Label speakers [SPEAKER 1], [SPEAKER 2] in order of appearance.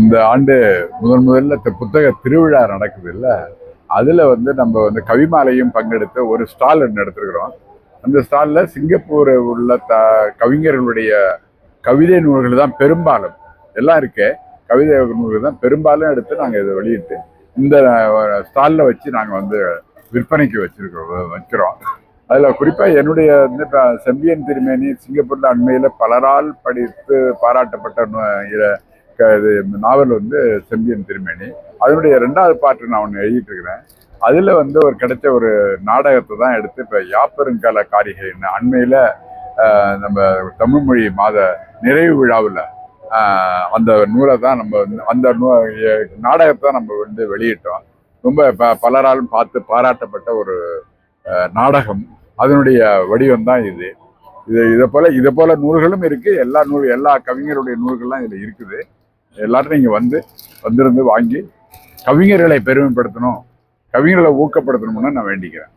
[SPEAKER 1] இந்த ஆண்டு முதன் முதல்ல புத்தக திருவிழா நடக்குது இல்லை? அதில் வந்து நம்ம வந்து கவிமாலையும் பங்கெடுத்து ஒரு ஸ்டால் ஒன்று எடுத்துருக்குறோம். அந்த ஸ்டாலில் சிங்கப்பூர் உள்ள த கவிஞர்களுடைய கவிதை நூல்கள் தான் பெரும்பாலும். எல்லாம் இருக்கு. கவிதை நூல்கள் தான் பெரும்பாலும் எடுத்து நாங்கள் இதை வெளியிட்டு இந்த ஸ்டாலில் வச்சு நாங்கள் வந்து விற்பனைக்கு வச்சுருக்கோம் வைக்கிறோம். அதில் குறிப்பாக என்னுடைய வந்து இப்போ செம்பியன் திருமேனி சிங்கப்பூரில் அண்மையில் பலரால் படித்து பாராட்டப்பட்ட க- இது நாவல் வந்து செம்பியன் திருமேனி. அதனுடைய ரெண்டாவது பாட்டு நான் ஒன்று எழுதிட்டுருக்கிறேன். அதில் வந்து ஒரு கிடைச்ச ஒரு நாடகத்தை தான் எடுத்து இப்போ யாப்பெருங்கால காரிகைன்னு அண்மையில் நம்ம தமிழ் மொழி மாத நிறைவு விழாவில் அந்த நூலை தான் நம்ம வந்து அந்த நூ நாடகத்தை நம்ம வந்து வெளியிட்டோம். ரொம்ப ப பலராலும் பார்த்து பாராட்டப்பட்ட ஒரு நாடகம். அதனுடைய வடிவம் தான் இது. இது இதை போல இதை போல நூல்களும் இருக்கு. எல்லா நூல் எல்லா கவிஞருடைய நூல்கள்லாம் இதில் இருக்குது. எல்லாரும் நீங்கள் வந்து வந்திருந்து வாங்கி கவிஞர்களை பெருமைப்படுத்தணும் கவிஞர்களை ஊக்கப்படுத்தணும்னு நான் வேண்டிக்கிறேன்.